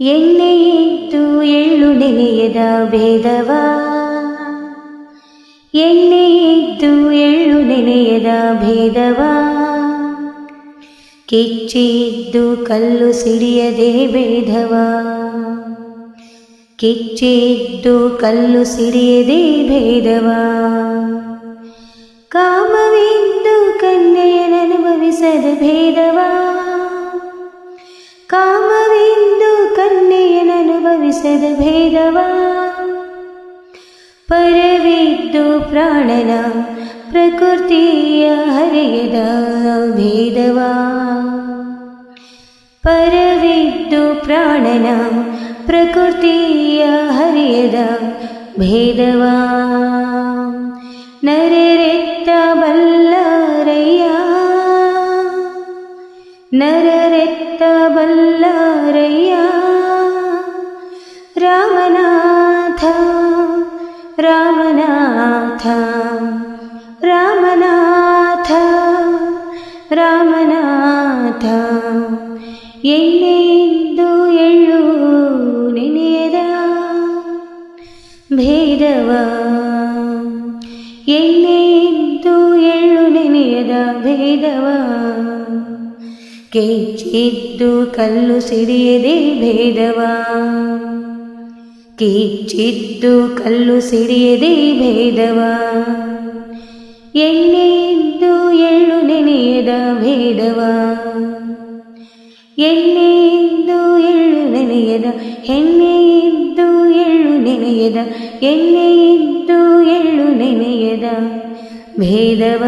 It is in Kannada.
ಎಣ್ಣೆ ಇದ್ದು ಎಳ್ಳು ನೆನೆಯದ ಭೇದವ? ಎಣ್ಣೆ ಇದ್ದು ಎಳ್ಳು ನೆನೆಯದ ಭೇದವ? ಕಿಚ್ಚಿದ್ದು ಕಲ್ಲು ಸಿಡಿಯದೆ ಭೇದವ? ಕಿಚ್ಚಿದ್ದು ಕಲ್ಲು ಸಿಡಿಯದೆ ಭೇದವ? ಕಾಮವಿದ್ದು ಕನ್ಯೆಯನನುಭವಿಸದ ಭೇದವ? सद्भेदवा परविद्दु प्राणनां प्रकृतिय हरियदा भेदवा परविद्दु प्राणनां प्रकृतिय हरियदा भेदवा नररेत्तबल्लरय्या नररेत्तबल्ल ರಾಮನಾಥ ರಾಮನಾಥ ರಾಮನಾಥ ರಾಮನಾಥ. ಎಣ್ಣೆಯಿಂದ ಎಳ್ಳು ನೆನೆಯದ ಭೇದವ? ಎಣ್ಣೆದ್ದು ಎಳ್ಳು ನೆನೆಯದ ಭೇದವ? ಕೆಚ್ಚಿದ್ದು ಕಲ್ಲು ಸಿಡಿಯದೆ ಭೇದವ? ಕಿಚ್ಚಿದ್ದು ಕಲ್ಲು ಸಿಡಿಯದೆ ಭೇದವ. ಎಣ್ಣೆಯಿದ್ದು ಎಳ್ಳು ನೆನೆಯದ ಭೇದವ. ಎಣ್ಣೆಯಿದ್ದು ಎಳ್ಳು ನೆನೆಯದ ಎಣ್ಣೆಯಿದ್ದು ಎಳ್ಳು ನೆನೆಯದ ಎಣ್ಣೆಯಿದ್ದು ಎಳ್ಳು ನೆನೆಯದ ಭೇದವ.